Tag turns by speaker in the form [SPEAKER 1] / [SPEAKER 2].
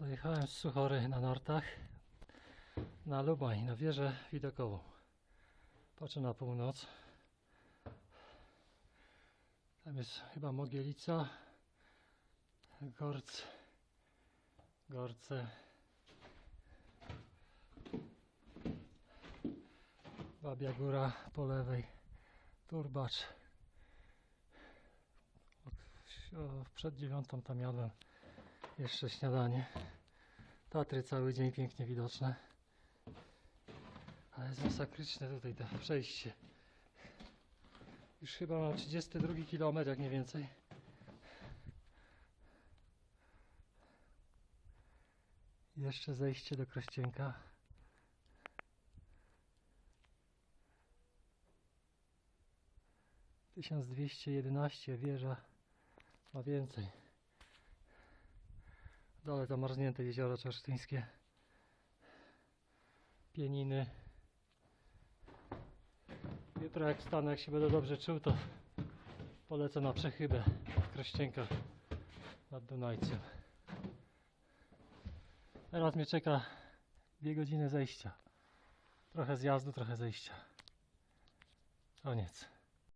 [SPEAKER 1] Dojechałem z Suchory na nartach na Lubań, na wieżę widokową. Patrzę na północ. Tam jest chyba Mogielica, Gorc, Gorce. Babia Góra po lewej, Turbacz. Przed dziewiątą tam jadłem jeszcze śniadanie. Tatry cały dzień pięknie widoczne. Ale jest masakryczne tutaj to przejście. Już chyba mam 32 km, jak nie więcej. Jeszcze zejście do Krościenka. Tysiąc dwieście jedenaście wieża ma więcej. Dole zamarznięte jezioro czasztyńskie. Pieniny. Jutro jak wstanę, jak się będę dobrze czuł, to polecę na przechybę w Krościenkach nad Dunajcem. Teraz mnie czeka dwie godziny zejścia. Trochę zjazdu, trochę zejścia. Koniec.